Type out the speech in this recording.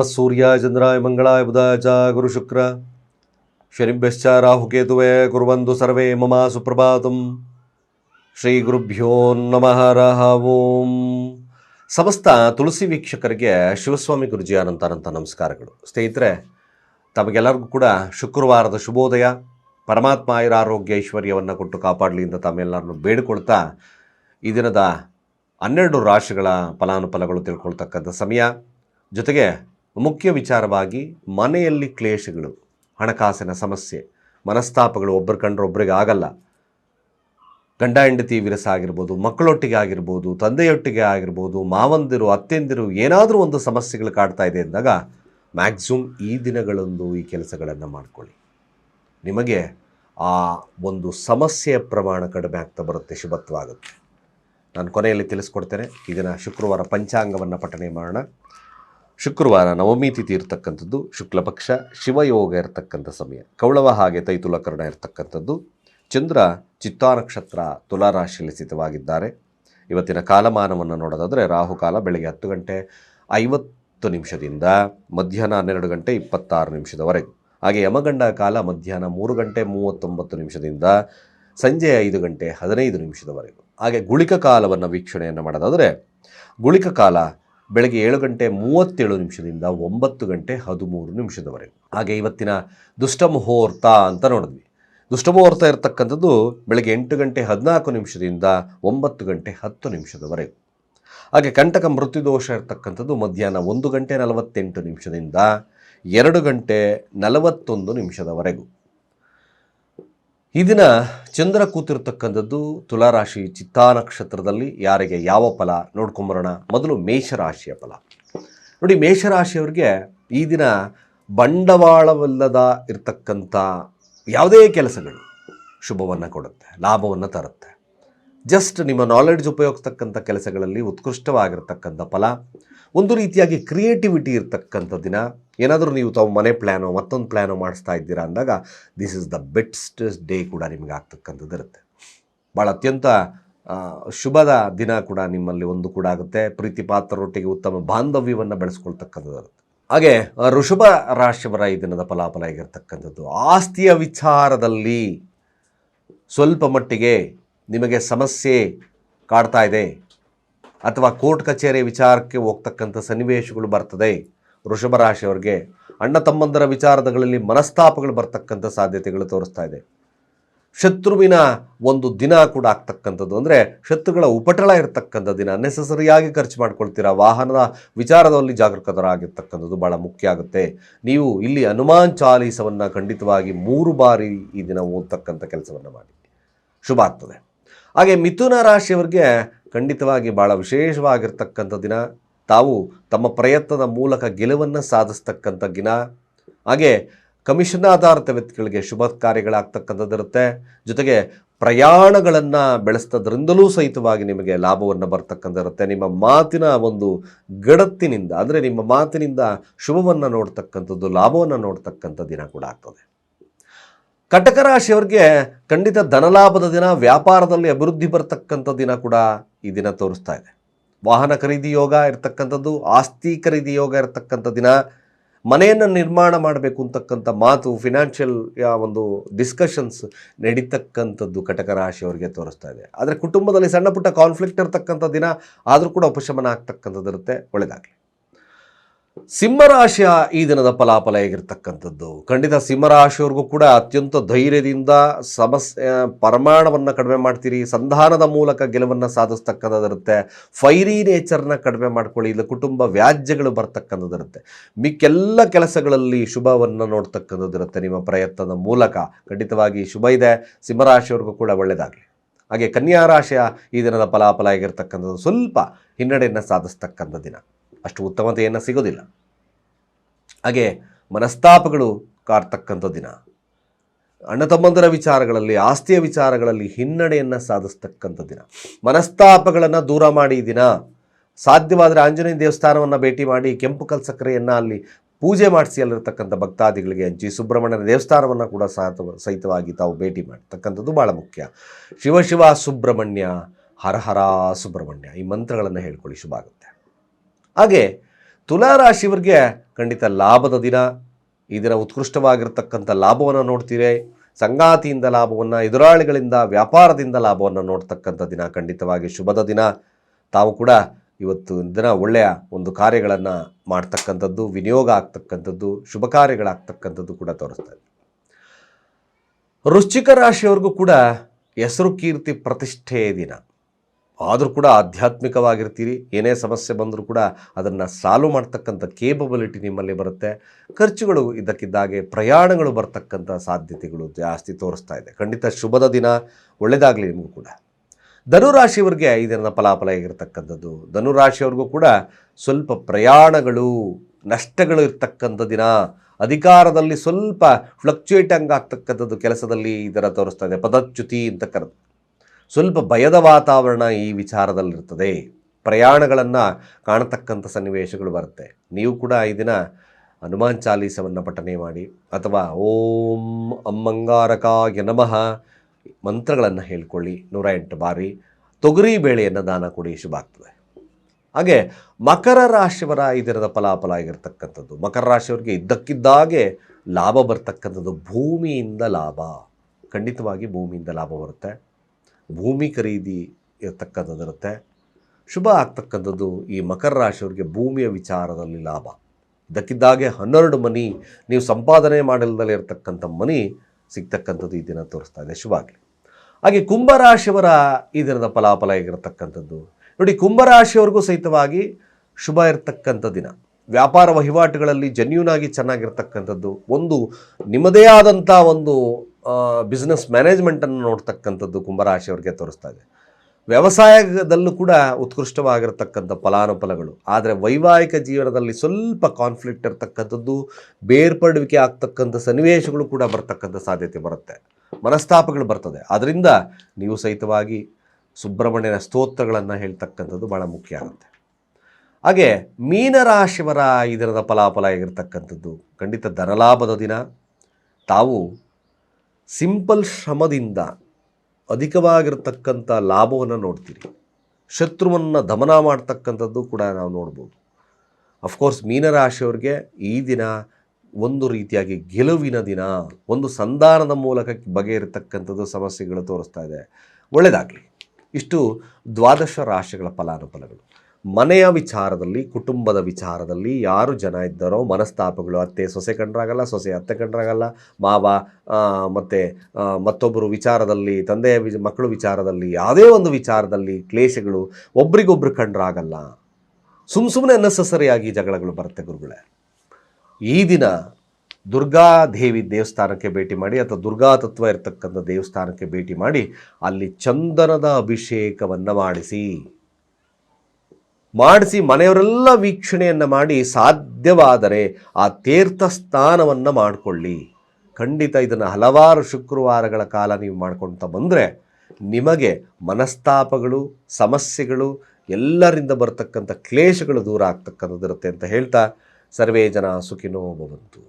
ನಮಃ ಸೂರ್ಯ ಚಂದ್ರಾಯ ಮಂಗಳಾಯ ಬುಧಾಯ ಚ ಗುರು ಶುಕ್ರ ಶನಿಭ್ಯಶ್ಚ ರಾಹುಕೇತುವೆ ಕುರುವಂತು ಸರ್ವೇ ಮಮ ಸುಪ್ರಭಾತಂ ಶ್ರೀ ಗುರುಭ್ಯೋ ನಮಃ ರಹ ಓಂ ಸಮಸ್ತ ತುಳಸಿ ವೀಕ್ಷಕರಿಗೆ ಶಿವಸ್ವಾಮಿ ಗುರುಜಿ ಅನಂತಾನಂತ ನಮಸ್ಕಾರಗಳು. ಸ್ನೇಹಿತರೆ, ತಮಗೆಲ್ಲರಿಗೂ ಕೂಡ ಶುಕ್ರವಾರದ ಶುಭೋದಯ. ಪರಮಾತ್ಮ ಆಯುರ ಆರೋಗ್ಯ ಐಶ್ವರ್ಯವನ್ನು ಕೊಟ್ಟು ಕಾಪಾಡಲಿ ಅಂತ ತಮ್ಮೆಲ್ಲರನ್ನು ಬೇಡಿಕೊಳ್ತಾ ಈ ದಿನದ ಹನ್ನೆರಡು ರಾಶಿಗಳ ಫಲಾನುಫಲಗಳು ತಿಳ್ಕೊಳ್ತಕ್ಕಂಥ ಸಮಯ. ಜೊತೆಗೆ ಮುಖ್ಯ ವಿಚಾರವಾಗಿ ಮನೆಯಲ್ಲಿ ಕ್ಲೇಶಗಳು, ಹಣಕಾಸಿನ ಸಮಸ್ಯೆ, ಮನಸ್ತಾಪಗಳು ಒಬ್ಬರು ಕಂಡ್ರೆ ಒಬ್ಬರಿಗೆ ಆಗಲ್ಲ. ಗಂಡ, ಹೆಂಡತಿ ವಿರಸ ಆಗಿರ್ಬೋದು, ಮಕ್ಕಳೊಟ್ಟಿಗೆ ಆಗಿರ್ಬೋದು, ತಂದೆಯೊಟ್ಟಿಗೆ ಆಗಿರ್ಬೋದು, ಮಾವಂದಿರು, ಅತ್ತೆಂದಿರು ಏನಾದರೂ ಒಂದು ಸಮಸ್ಯೆಗಳು ಕಾಡ್ತಾ ಇದೆ ಅಂದಾಗ ಮ್ಯಾಕ್ಸಿಮಮ್ ಈ ದಿನಗಳಂದು ಈ ಕೆಲಸಗಳನ್ನು ಮಾಡಿಕೊಳ್ಳಿ. ನಿಮಗೆ ಆ ಒಂದು ಸಮಸ್ಯೆಯ ಪ್ರಮಾಣ ಕಡಿಮೆ ಆಗ್ತಾ ಬರುತ್ತೆ ಶುಭತ್ವಾಗುತ್ತೆ ನಾನು ಕೊನೆಯಲ್ಲಿ ತಿಳಿಸ್ಕೊಡ್ತೇನೆ. ಇದನ್ನು ಶುಕ್ರವಾರ ಪಂಚಾಂಗವನ್ನು ಪಠನೆ ಮಾಡೋಣ. ಶುಕ್ರವಾರ ನವಮಿ ತಿಥಿ ಇರತಕ್ಕಂಥದ್ದು, ಶುಕ್ಲಪಕ್ಷ, ಶಿವಯೋಗ ಇರತಕ್ಕಂಥ ಸಮಯ. ಕೌಳವ ಹಾಗೆ ತೈತುಲಕರಣ ಇರತಕ್ಕಂಥದ್ದು. ಚಂದ್ರ ಚಿತ್ತಾನಕ್ಷತ್ರ ತುಲಾರಾಶಿಯಲ್ಲಿ ಸ್ಥಿತವಾಗಿದ್ದಾರೆ. ಇವತ್ತಿನ ಕಾಲಮಾನವನ್ನು ನೋಡೋದಾದರೆ ರಾಹುಕಾಲ ಬೆಳಗ್ಗೆ ಹತ್ತು ಗಂಟೆ ಐವತ್ತು ನಿಮಿಷದಿಂದ ಮಧ್ಯಾಹ್ನ ಹನ್ನೆರಡು ಗಂಟೆ ಇಪ್ಪತ್ತಾರು ನಿಮಿಷದವರೆಗೂ ಹಾಗೆ ಯಮಗಂಡ ಕಾಲ ಮಧ್ಯಾಹ್ನ ಮೂರು ಗಂಟೆ ಮೂವತ್ತೊಂಬತ್ತು ನಿಮಿಷದಿಂದ ಸಂಜೆ ಐದು ಗಂಟೆ ಹದಿನೈದು ನಿಮಿಷದವರೆಗೂ. ಹಾಗೆ ಗುಳಿಕ ಕಾಲವನ್ನು ವೀಕ್ಷಣೆಯನ್ನು ಮಾಡೋದಾದರೆ, ಗುಳಿಕ ಕಾಲ ಬೆಳಗ್ಗೆ ಏಳು ಗಂಟೆ ಮೂವತ್ತೇಳು ನಿಮಿಷದಿಂದ ಒಂಬತ್ತು ಗಂಟೆ ಹದಿಮೂರು ನಿಮಿಷದವರೆಗೆ. ಹಾಗೆ ಇವತ್ತಿನ ದುಷ್ಟ ಮುಹೂರ್ತ ಅಂತ ನೋಡಿದ್ವಿ. ದುಷ್ಟ ಮುಹೂರ್ತ ಇರತಕ್ಕಂಥದ್ದು ಬೆಳಗ್ಗೆ ಎಂಟು ಗಂಟೆ ಹದಿನಾಲ್ಕು ನಿಮಿಷದಿಂದ ಒಂಬತ್ತು ಗಂಟೆ ಹತ್ತು ನಿಮಿಷದವರೆಗೆ. ಹಾಗೆ ಕಂಟಕ ಮೃತ್ಯುದೋಷ ಇರತಕ್ಕಂಥದ್ದು ಮಧ್ಯಾಹ್ನ ಒಂದು ಗಂಟೆ ನಲವತ್ತೆಂಟು ನಿಮಿಷದಿಂದ ಎರಡು ಗಂಟೆ ನಲವತ್ತೊಂದು ನಿಮಿಷದವರೆಗೂ. ಈ ದಿನ ಚಂದ್ರ ಕೂತಿರ್ತಕ್ಕಂಥದ್ದು ತುಲಾರಾಶಿ ಚಿತ್ತಾ ನಕ್ಷತ್ರದಲ್ಲಿ ಯಾರಿಗೆ ಯಾವ ಫಲ ನೋಡ್ಕೊಂಬರೋಣ? ಮೊದಲು ಮೇಷರಾಶಿಯ ಫಲ. ನೋಡಿ, ಮೇಷರಾಶಿಯವ್ರಿಗೆ ಈ ದಿನ ಬಂಡವಾಳವಲ್ಲದ ಇರತಕ್ಕಂಥ ಯಾವುದೇ ಕೆಲಸಗಳು ಶುಭವನ್ನು ಕೊಡುತ್ತೆ, ಲಾಭವನ್ನು ತರುತ್ತೆ. ಜಸ್ಟ್ ನಿಮ್ಮ ನಾಲೆಡ್ಜ್ ಉಪಯೋಗಿಸ್ತಕ್ಕಂಥ ಕೆಲಸಗಳಲ್ಲಿ ಉತ್ಕೃಷ್ಟವಾಗಿರ್ತಕ್ಕಂಥ ಫಲ, ಒಂದು ರೀತಿಯಾಗಿ ಕ್ರಿಯೇಟಿವಿಟಿ ಇರ್ತಕ್ಕಂಥ ದಿನ. ಏನಾದರೂ ನೀವು ತಾವು ಮನೆ ಪ್ಲ್ಯಾನೋ ಮತ್ತೊಂದು ಪ್ಲ್ಯಾನೋ ಮಾಡಿಸ್ತಾ ಇದ್ದೀರಾ ಅಂದಾಗ this is the best day ಕೂಡ ನಿಮಗೆ ಆಗ್ತಕ್ಕಂಥದ್ದು ಇರುತ್ತೆ. ಭಾಳ ಅತ್ಯಂತ ಶುಭದ ದಿನ ಕೂಡ ನಿಮ್ಮಲ್ಲಿ ಒಂದು ಕೂಡ ಆಗುತ್ತೆ. ಪ್ರೀತಿ ಪಾತ್ರರೊಟ್ಟಿಗೆ ಉತ್ತಮ ಬಾಂಧವ್ಯವನ್ನು ಬೆಳೆಸ್ಕೊಳ್ತಕ್ಕಂಥದ್ದು ಇರುತ್ತೆ. ಹಾಗೆ, ಋಷಭ ರಾಶಿಯವರ ಈ ದಿನದ ಫಲಾಫಲ ಆಗಿರ್ತಕ್ಕಂಥದ್ದು ಆಸ್ತಿಯ ವಿಚಾರದಲ್ಲಿ ಸ್ವಲ್ಪ ಮಟ್ಟಿಗೆ ನಿಮಗೆ ಸಮಸ್ಯೆ ಕಾಡ್ತಾ ಇದೆ ಅಥವಾ ಕೋರ್ಟ್ ಕಚೇರಿ ವಿಚಾರಕ್ಕೆ ಹೋಗ್ತಕ್ಕಂಥ ಸನ್ನಿವೇಶಗಳು ಬರ್ತದೆ, ವೃಷಭ ರಾಶಿಯವರಿಗೆ ಅಣ್ಣ ತಮ್ಮಂದರ ವಿಚಾರಗಳಲ್ಲಿ ಮನಸ್ತಾಪಗಳು ಬರ್ತಕ್ಕಂಥ ಸಾಧ್ಯತೆಗಳು ತೋರಿಸ್ತಾ ಇದೆ. ಶತ್ರುವಿನ ಒಂದು ದಿನ ಕೂಡ ಆಗ್ತಕ್ಕಂಥದ್ದು ಅಂದರೆ ಶತ್ರುಗಳ ಉಪಟಳ ಇರತಕ್ಕಂಥ ದಿನ ನೆಸಸರಿಯಾಗಿ ಖರ್ಚು ಮಾಡ್ಕೊಳ್ತೀರಾ, ವಾಹನದ ವಿಚಾರದಲ್ಲಿ ಜಾಗೃತರಾಗಿರ್ತಕ್ಕಂಥದ್ದು ಭಾಳ ಮುಖ್ಯ ಆಗುತ್ತೆ. ನೀವು ಇಲ್ಲಿ ಹನುಮಾನ್ ಚಾಲೀಸವನ್ನು ಖಂಡಿತವಾಗಿ ಮೂರು ಬಾರಿ ಈ ದಿನ ಓದ್ತಕ್ಕಂಥ ಕೆಲಸವನ್ನು ಮಾಡಿ. ಶುಭ ಆಗ್ತದೆ. ಹಾಗೆ ಮಿಥುನ ರಾಶಿಯವರಿಗೆ ಖಂಡಿತವಾಗಿ ಭಾಳ ವಿಶೇಷವಾಗಿರ್ತಕ್ಕಂಥ ದಿನ. ತಾವು ತಮ್ಮ ಪ್ರಯತ್ನದ ಮೂಲಕ ಗೆಲುವನ್ನು ಸಾಧಿಸ್ತಕ್ಕಂಥ ದಿನ. ಹಾಗೆ ಕಮಿಷನ್ ಆಧಾರಿತ ವ್ಯಕ್ತಿಗಳಿಗೆ ಶುಭ ಕಾರ್ಯಗಳಾಗ್ತಕ್ಕಂಥದ್ದಿರುತ್ತೆ. ಜೊತೆಗೆ ಪ್ರಯಾಣಗಳನ್ನು ಬೆಳೆಸ್ತದ್ರಿಂದಲೂ ಸಹಿತವಾಗಿ ನಿಮಗೆ ಲಾಭವನ್ನು ಬರ್ತಕ್ಕಂಥದ್ದಿರುತ್ತೆ. ನಿಮ್ಮ ಮಾತಿನ ಒಂದು ಗಡತ್ತಿನಿಂದ, ಅಂದರೆ ನಿಮ್ಮ ಮಾತಿನಿಂದ ಶುಭವನ್ನು ನೋಡ್ತಕ್ಕಂಥದ್ದು, ಲಾಭವನ್ನು ನೋಡ್ತಕ್ಕಂಥ ದಿನ ಕೂಡ ಆಗ್ತದೆ. ಕಟಕ ರಾಶಿಯವರಿಗೆ ಖಂಡಿತ ಧನಲಾಭದ ದಿನ, ವ್ಯಾಪಾರದಲ್ಲಿ ಅಭಿವೃದ್ಧಿ ಬರ್ತಕ್ಕಂಥ ದಿನ ಕೂಡ ಈ ದಿನ ತೋರಿಸ್ತಾ ಇದೆ. ವಾಹನ ಖರೀದಿ ಯೋಗ ಇರತಕ್ಕಂಥದ್ದು, ಆಸ್ತಿ ಖರೀದಿ ಯೋಗ ಇರತಕ್ಕಂಥ ದಿನ, ಮನೆಯನ್ನು ನಿರ್ಮಾಣ ಮಾಡಬೇಕು ಅಂತಕ್ಕಂಥ ಮಾತು ಫಿನಾನ್ಷಿಯಲ್ ಒಂದು ಡಿಸ್ಕಷನ್ಸ್ ನಡೀತಕ್ಕಂಥದ್ದು ಕಟಕ ರಾಶಿಯವರಿಗೆ ತೋರಿಸ್ತಾ ಇದೆ. ಆದರೆ ಕುಟುಂಬದಲ್ಲಿ ಸಣ್ಣ ಪುಟ್ಟ ಕಾನ್ಫ್ಲಿಕ್ಟ್ ಇರತಕ್ಕಂಥ ದಿನ, ಆದರೂ ಕೂಡ ಉಪಶಮನ ಆಗ್ತಕ್ಕಂಥದ್ದು ಇರುತ್ತೆ ಒಳ್ಳೆಯದಾಗಲಿ ಸಿಂಹರಾಶಿಯ ಈ ದಿನದ ಫಲಾಫಲ ಹೇಗಿರ್ತಕ್ಕಂಥದ್ದು? ಖಂಡಿತ ಸಿಂಹರಾಶಿಯವ್ರಿಗೂ ಕೂಡ ಅತ್ಯಂತ ಧೈರ್ಯದಿಂದ ಸಮಸ್ಯೆ, ಪ್ರಮಾಣವನ್ನು ಕಡಿಮೆ ಮಾಡ್ತೀರಿ, ಸಂಧಾನದ ಮೂಲಕ ಗೆಲುವನ್ನು ಸಾಧಿಸ್ತಕ್ಕಂಥದ್ದಿರುತ್ತೆ ಫೈರಿ ನೇಚರ್ನ ಕಡಿಮೆ ಮಾಡ್ಕೊಳ್ಳಿ, ಇಲ್ಲ ಕುಟುಂಬ ವ್ಯಾಜ್ಯಗಳು ಬರ್ತಕ್ಕಂಥದ್ದಿರುತ್ತೆ. ಮಿಕ್ಕೆಲ್ಲ ಕೆಲಸಗಳಲ್ಲಿ ಶುಭವನ್ನು ನೋಡ್ತಕ್ಕಂಥದ್ದಿರುತ್ತೆ ನಿಮ್ಮ ಪ್ರಯತ್ನದ ಮೂಲಕ. ಖಂಡಿತವಾಗಿ ಶುಭ ಇದೆ, ಸಿಂಹರಾಶಿಯವ್ರಿಗೂ ಕೂಡ ಒಳ್ಳೆಯದಾಗಲಿ ಹಾಗೆ ಕನ್ಯಾ ರಾಶಿಯ ಈ ದಿನದ ಫಲಾಫಲ ಆಗಿರ್ತಕ್ಕಂಥದ್ದು ಸ್ವಲ್ಪ ಹಿನ್ನಡೆಯನ್ನು ಸಾಧಿಸ್ತಕ್ಕಂಥ ದಿನ. ಅಷ್ಟು ಉತ್ತಮತೆಯನ್ನು ಸಿಗೋದಿಲ್ಲ. ಹಾಗೆ ಮನಸ್ತಾಪಗಳು ಕಾಡ್ತಕ್ಕಂಥ ದಿನ. ಅಣ್ಣ ತಮ್ಮಂದರ ವಿಚಾರಗಳಲ್ಲಿ, ಆಸ್ತಿಯ ವಿಚಾರಗಳಲ್ಲಿ ಹಿನ್ನಡೆಯನ್ನು ಸಾಧಿಸ್ತಕ್ಕಂಥ ದಿನ. ಮನಸ್ತಾಪಗಳನ್ನು ದೂರ ಮಾಡಿ ದಿನ. ಸಾಧ್ಯವಾದರೆ ಆಂಜನೇಯ ದೇವಸ್ಥಾನವನ್ನು ಭೇಟಿ ಮಾಡಿ, ಕೆಂಪು ಕಲ್ ಸಕ್ಕರೆಯನ್ನು ಅಲ್ಲಿ ಪೂಜೆ ಮಾಡಿಸಿ ಅಲ್ಲಿರ್ತಕ್ಕಂಥ ಭಕ್ತಾದಿಗಳಿಗೆ ಹಂಚಿ ಸುಬ್ರಹ್ಮಣ್ಯನ ದೇವಸ್ಥಾನವನ್ನು ಕೂಡ ಸಹ ಸಹಿತವಾಗಿ ತಾವು ಭೇಟಿ ಮಾಡ್ತಕ್ಕಂಥದ್ದು ಭಾಳ ಮುಖ್ಯ. ಶಿವ ಶಿವ ಸುಬ್ರಹ್ಮಣ್ಯ ಹರಹರ ಹರ ಸುಬ್ರಹ್ಮಣ್ಯ ಈ ಮಂತ್ರಗಳನ್ನು ಹೇಳ್ಕೊಳ್ಳಿ ಶುಭ ಆಗುತ್ತೆ ಹಾಗೆ ತುಲಾರಾಶಿಯವರಿಗೆ ಖಂಡಿತ ಲಾಭದ ದಿನ. ಈ ದಿನ ಉತ್ಕೃಷ್ಟವಾಗಿರ್ತಕ್ಕಂಥ ಲಾಭವನ್ನು ನೋಡ್ತೀರಿ. ಸಂಗಾತಿಯಿಂದ ಲಾಭವನ್ನು, ಎದುರಾಳಿಗಳಿಂದ, ವ್ಯಾಪಾರದಿಂದ ಲಾಭವನ್ನು ನೋಡ್ತಕ್ಕಂಥ ದಿನ ಖಂಡಿತವಾಗಿ ಶುಭದ ದಿನ. ತಾವು ಕೂಡ ಇವತ್ತು ದಿನ ಒಳ್ಳೆಯ ಒಂದು ಕಾರ್ಯಗಳನ್ನು ಮಾಡ್ತಕ್ಕಂಥದ್ದು, ವಿನಿಯೋಗ ಆಗ್ತಕ್ಕಂಥದ್ದು, ಶುಭ ಕಾರ್ಯಗಳಾಗ್ತಕ್ಕಂಥದ್ದು ಕೂಡ ತೋರಿಸ್ತಾ ಇದೆ. ವೃಶ್ಚಿಕ ರಾಶಿಯವ್ರಿಗೂ ಕೂಡ ಹೆಸರು ಕೀರ್ತಿ ಪ್ರತಿಷ್ಠೆಯ ದಿನ. ಆದರೂ ಕೂಡ ಆಧ್ಯಾತ್ಮಿಕವಾಗಿರ್ತೀರಿ, ಏನೇ ಸಮಸ್ಯೆ ಬಂದರೂ ಕೂಡ ಅದನ್ನು ಸಾಲ್ವ್ ಮಾಡ್ತಕ್ಕಂಥ ಕೇಪಬಿಲಿಟಿ ನಿಮ್ಮಲ್ಲಿ ಬರುತ್ತೆ. ಖರ್ಚುಗಳು ಇದ್ದಕ್ಕಿದ್ದಾಗೆ ಪ್ರಯಾಣಗಳು ಬರ್ತಕ್ಕಂಥ ಸಾಧ್ಯತೆಗಳು ಜಾಸ್ತಿ ತೋರಿಸ್ತಾ ಇದೆ. ಖಂಡಿತ ಶುಭದ ದಿನ ಒಳ್ಳೆಯದಾಗಲಿ ನಿಮಗೂ ಕೂಡ. ಧನುರಾಶಿಯವರಿಗೆ ದಿನದ ಫಲಾಫಲ ಆಗಿರ್ತಕ್ಕಂಥದ್ದು ಧನುರಾಶಿಯವ್ರಿಗೂ ಕೂಡ ಸ್ವಲ್ಪ ಪ್ರಯಾಣಗಳು, ನಷ್ಟಗಳು ಇರ್ತಕ್ಕಂಥ ದಿನ. ಅಧಿಕಾರದಲ್ಲಿ ಸ್ವಲ್ಪ ಫ್ಲಕ್ಚುಯೇಟ್ ಆಗ್ತಕ್ಕಂಥದ್ದು ಕೆಲಸದಲ್ಲಿ ಇದರ ತೋರಿಸ್ತಾ ಇದೆ. ಪದಚ್ಯುತಿ ಅಂತ ಕರೆದು. ಸ್ವಲ್ಪ ಭಯದ ವಾತಾವರಣ ಈ ವಿಚಾರದಲ್ಲಿರ್ತದೆ ಪ್ರಯಾಣಗಳನ್ನು ಕಾಣತಕ್ಕಂಥ ಸನ್ನಿವೇಶಗಳು ಬರುತ್ತೆ. ನೀವು ಕೂಡ ಈ ದಿನ ಹನುಮಾನ್ ಚಾಲೀಸವನ್ನು ಪಠನೆ ಮಾಡಿ ಅಥವಾ ಓಂ ಅಮ್ಮಂಗಾರಕಾಯ ನಮಃ ಮಂತ್ರಗಳನ್ನು ಹೇಳ್ಕೊಳ್ಳಿ. ನೂರ ಎಂಟು ಬಾರಿ ತೊಗರಿ ಬೇಳೆಯನ್ನು ದಾನ ಕೊಡಿ, ಶುಭ ಆಗ್ತದೆ. ಹಾಗೆ ಮಕರ ರಾಶಿಯವರ ಈ ದಿನದ ಫಲಾಫಲ ಆಗಿರ್ತಕ್ಕಂಥದ್ದು. ಮಕರ ರಾಶಿಯವರಿಗೆ ಇದ್ದಕ್ಕಿದ್ದಾಗೆ ಲಾಭ ಬರ್ತಕ್ಕಂಥದ್ದು ಭೂಮಿಯಿಂದ ಲಾಭ. ಖಂಡಿತವಾಗಿ ಭೂಮಿಯಿಂದ ಲಾಭ ಬರುತ್ತೆ. ಭೂಮಿ ಖರೀದಿ ಇರತಕ್ಕಂಥದ್ದಿರುತ್ತೆ. ಶುಭ ಆಗ್ತಕ್ಕಂಥದ್ದು ಈ ಮಕರ ರಾಶಿಯವರಿಗೆ ಭೂಮಿಯ ವಿಚಾರದಲ್ಲಿ ಲಾಭ. ಇದಕ್ಕಿದ್ದಾಗೆ ಹನ್ನೆರಡು ಮನಿ, ನೀವು ಸಂಪಾದನೆ ಮಾಡಿಲ್ದಲೇ ಇರತಕ್ಕಂಥ ಮನಿ ಸಿಗ್ತಕ್ಕಂಥದ್ದು ಈ ದಿನ ತೋರಿಸ್ತಾ ಇದೆ. ಶುಭ ಆಗಲಿ. ಹಾಗೆ ಕುಂಭರಾಶಿಯವರ ಈ ದಿನದ ಫಲಾಫಲ ಆಗಿರತಕ್ಕಂಥದ್ದು ನೋಡಿ ಕುಂಭರಾಶಿಯವರಿಗೂ ಸಹಿತವಾಗಿ ಶುಭ ಇರತಕ್ಕಂಥ ದಿನ. ವ್ಯಾಪಾರ ವಹಿವಾಟುಗಳಲ್ಲಿ ಜೆನ್ಯೂನಾಗಿ ಚೆನ್ನಾಗಿರ್ತಕ್ಕಂಥದ್ದು, ಒಂದು ನಿಮ್ಮದೇ ಆದಂಥ ಒಂದು ಬಿಸ್ನೆಸ್ ಮ್ಯಾನೇಜ್ಮೆಂಟನ್ನು ನೋಡ್ತಕ್ಕಂಥದ್ದು ಕುಂಭರಾಶಿಯವರಿಗೆ ತೋರಿಸ್ತಾ ಇದೆ. ವ್ಯವಸಾಯದಲ್ಲೂ ಕೂಡ ಉತ್ಕೃಷ್ಟವಾಗಿರ್ತಕ್ಕಂಥ ಫಲಾನುಫಲಗಳು. ಆದರೆ ವೈವಾಹಿಕ ಜೀವನದಲ್ಲಿ ಸ್ವಲ್ಪ ಕಾನ್ಫ್ಲಿಕ್ಟ್ ಇರ್ತಕ್ಕಂಥದ್ದು, ಬೇರ್ಪಡುವಿಕೆ ಆಗ್ತಕ್ಕಂಥ ಸನ್ನಿವೇಶಗಳು ಕೂಡ ಬರ್ತಕ್ಕಂಥ ಸಾಧ್ಯತೆ ಬರುತ್ತೆ. ಮನಸ್ತಾಪಗಳು ಬರ್ತದೆ. ಅದರಿಂದ ನೀವು ಸಹಿತವಾಗಿ ಸುಬ್ರಹ್ಮಣ್ಯನ ಸ್ತೋತ್ರಗಳನ್ನು ಹೇಳ್ತಕ್ಕಂಥದ್ದು ಭಾಳ ಮುಖ್ಯ ಆಗುತ್ತೆ. ಹಾಗೆ ಮೀನರಾಶಿವರ ಈ ದಿನದ ಫಲಾಫಲ ಆಗಿರ್ತಕ್ಕಂಥದ್ದು, ಖಂಡಿತ ಧನಲಾಭದ ದಿನ. ತಾವು ಸಿಂಪಲ್ ಶ್ರಮದಿಂದ ಅಧಿಕವಾಗಿರ್ತಕ್ಕಂಥ ಲಾಭವನ್ನು ನೋಡ್ತೀರಿ. ಶತ್ರುವನ್ನು ದಮನ ಮಾಡ್ತಕ್ಕಂಥದ್ದು ಕೂಡ ನಾವು ನೋಡ್ಬೋದು. ಅಫ್ಕೋರ್ಸ್ ಮೀನರಾಶಿಯವ್ರಿಗೆ ಈ ದಿನ ಒಂದು ರೀತಿಯಾಗಿ ಗೆಲುವಿನ ದಿನ, ಒಂದು ಸಂಧಾನದ ಮೂಲಕ ಬಗೆಯಿರತಕ್ಕಂಥದ್ದು ಸಮಸ್ಯೆಗಳು ತೋರಿಸ್ತಾ ಇದೆ. ಒಳ್ಳೆಯದಾಗಲಿ ಇಷ್ಟು ದ್ವಾದಶ ರಾಶಿಗಳ ಫಲಾನುಫಲಗಳು. ಮನೆಯ ವಿಚಾರದಲ್ಲಿ, ಕುಟುಂಬದ ವಿಚಾರದಲ್ಲಿ ಯಾರು ಜನ ಇದ್ದಾರೋ, ಮನಸ್ತಾಪಗಳು, ಅತ್ತೆ, ಸೊಸೆ ಕಂಡ್ರಾಗಲ್ಲ, ಸೊಸೆ, ಅತ್ತೆ ಕಂಡ್ರಾಗಲ್ಲ, ಮಾವ ಮತ್ತು ಮತ್ತೊಬ್ಬರು ವಿಚಾರದಲ್ಲಿ, ತಂದೆಯ ಮಕ್ಕಳು ವಿಚಾರದಲ್ಲಿ, ಯಾವುದೇ ಒಂದು ವಿಚಾರದಲ್ಲಿ ಕ್ಲೇಶಗಳು ಒಬ್ರಿಗೊಬ್ರು ಕಂಡ್ರಾಗಲ್ಲ. ಸುಮ್ಮ ಸುಮ್ಮನೆ ಅನ್ನೆಸಸರಿಯಾಗಿ ಜಗಳಗಳು ಬರುತ್ತೆ ಗುರುಗಳೇ. ಈ ದಿನ ದುರ್ಗಾದೇವಿ ದೇವಸ್ಥಾನಕ್ಕೆ ಭೇಟಿ ಮಾಡಿ ಅಥವಾ ದುರ್ಗಾ ತತ್ವ ಇರತಕ್ಕಂಥ ದೇವಸ್ಥಾನಕ್ಕೆ ಭೇಟಿ ಮಾಡಿ ಅಲ್ಲಿ ಚಂದನದ ಅಭಿಷೇಕವನ್ನು ಮಾಡಿಸಿ. ಮಾಡಿಸಿ ಮನೆಯವರೆಲ್ಲ ವೀಕ್ಷಣೆಯನ್ನು ಮಾಡಿ ಸಾಧ್ಯವಾದರೆ ಆ ತೀರ್ಥ ಸ್ನಾನವನ್ನು ಮಾಡಿಕೊಳ್ಳಿ. ಖಂಡಿತ ಇದನ್ನು ಹಲವಾರು ಶುಕ್ರವಾರಗಳ ಕಾಲ ನೀವು ಮಾಡ್ಕೊಳ್ತಾ ಬಂದರೆ ನಿಮಗೆ ಮನಸ್ತಾಪಗಳು, ಸಮಸ್ಯೆಗಳು, ಎಲ್ಲರಿಂದ ಬರತಕ್ಕಂಥ ಕ್ಲೇಶಗಳು ದೂರ ಆಗ್ತಕ್ಕಂಥದ್ದಿರುತ್ತೆ ಅಂತ ಹೇಳ್ತಾ ಸರ್ವೇ ಜನ ಸುಖಿನೋ ಭವಂತು.